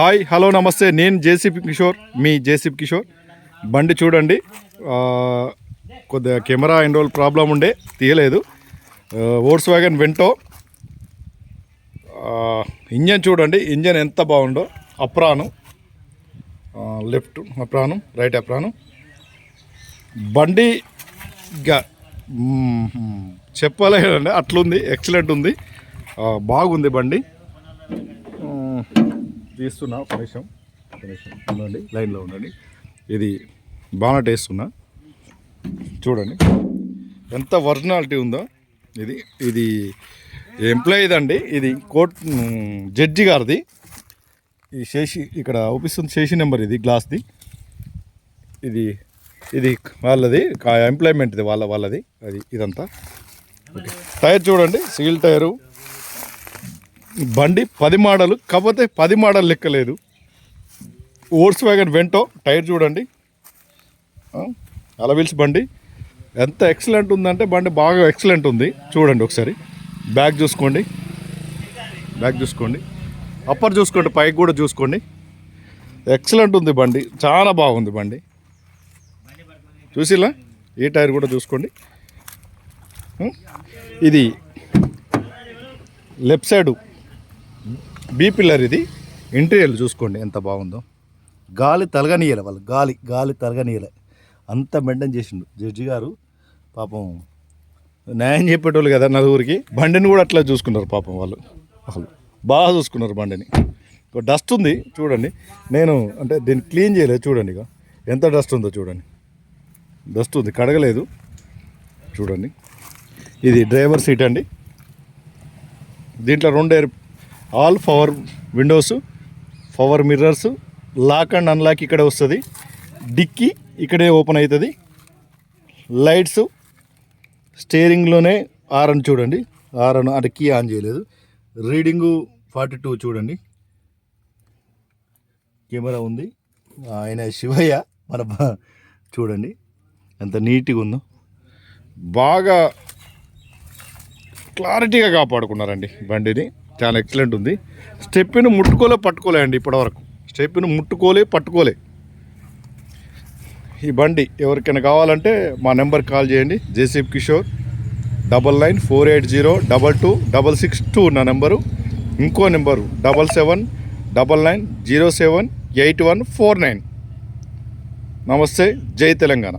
Hi hello నమస్తే. నేను JCP Kishore మీ జేసీపీ కిషోర్. బండి చూడండి. కొద్దిగా కెమెరా ఎన్ని రోజులు ప్రాబ్లం ఉండే తీయలేదు. ఓట్స్ వ్యాగన్ వెంటో. ఇంజన్ చూడండి ఇంజన్ ఎంత బాగుందో. Apron. Left apron right apron. బండిగా చెప్పలేదండి. అట్లుంది ఎక్సలెంట్ ఉంది. బాగుంది బండి. తీస్తున్నా ఒక నిమిషం ఒక నిమిషం ఉండండి లైన్లో ఉండండి. ఇది బాగా వేస్తున్నా చూడండి. ఎంత ఒరిజినాలిటీ ఉందో. ఇది ఇది ఎంప్లాయీది అండి. ఇది కోర్ట్ జడ్జి గారిది. ఈ శేషి ఇక్కడ అవుపిస్తుంది శేషి నెంబర్ ఇది గ్లాస్ది. ఇది ఇది వాళ్ళది ఎంప్లాయ్మెంట్ది వాళ్ళ వాళ్ళది. అది ఇదంతా. ఓకే టైర్ చూడండి. Seal tyre. బండి పది మోడలు కాకపోతే పది మోడల్ లెక్కలేదు ఓట్స్ వ్యాగన్ వెంటో టైర్ చూడండి. అలవిల్స్ బండి. ఎంత ఎక్సలెంట్ ఉందంటే బండి బాగా ఎక్సలెంట్ ఉంది. చూడండి ఒకసారి. బ్యాగ్ చూసుకోండి. బ్యాగ్ చూసుకోండి. అప్పర్ చూసుకోండి పైకి కూడా చూసుకోండి. ఎక్సలెంట్ ఉంది బండి. చాలా బాగుంది బండి. చూసిలా? ఈ టైర్ కూడా చూసుకోండి. ఇది లెఫ్ట్ సైడు బీ పిల్లర్ ఇది. ఇంటీరియర్ చూసుకోండి ఎంత బాగుందో. గాలి తలగనీయలే వాళ్ళు గాలి గాలి తలగనీయలే. అంత మెయింటైన్ చేసిండు జడ్జి గారు. పాపం న్యాయం చెప్పేటోళ్ళు కదా నలుగురికి. బండిని కూడా అట్లా చూసుకున్నారు పాపం వాళ్ళు. వాళ్ళు బాగా చూసుకున్నారు బండిని. డస్ట్ ఉంది చూడండి. నేను అంటే దీన్ని క్లీన్ చేయలేదు చూడండి ఇక. ఎంత డస్ట్ ఉందో చూడండి. డస్ట్ ఉంది కడగలేదు. చూడండి. ఇది డ్రైవర్ సీట్ అండి. దీంట్లో రెండు air all power windows power mirrors lock and unlock ఇక్కడే వస్తుంది. డిక్కీ ఇక్కడే ఓపెన్ అవుతుంది లైట్స్ స్టీరింగ్లోనే ఆర్ఎన్ చూడండి. ఆర్ఎన్ అంటే కీ ఆన్ చేయలేదు. రీడింగు ఫార్టీ టూ చూడండి. కెమెరా ఉంది. ఆయన శివయ్య మన చూడండి. ఎంత నీట్గా ఉందో. బాగా క్లారిటీగా కాపాడుకున్నారండి బండిని. చాలా ఎక్సలెంట్ ఉంది. స్టెప్ని ముట్టుకోలే పట్టుకోలే అండి ఇప్పటివరకు. స్టెప్ని ముట్టుకోలే పట్టుకోలే. ఈ బండి ఎవరికైనా కావాలంటే మా నెంబర్ కాల్ చేయండి. JCB Kishore double nine four eight zero double two double six two నా నెంబరు. ఇంకో number double seven double nine zero seven eight one four nine. నమస్తే జై తెలంగాణ.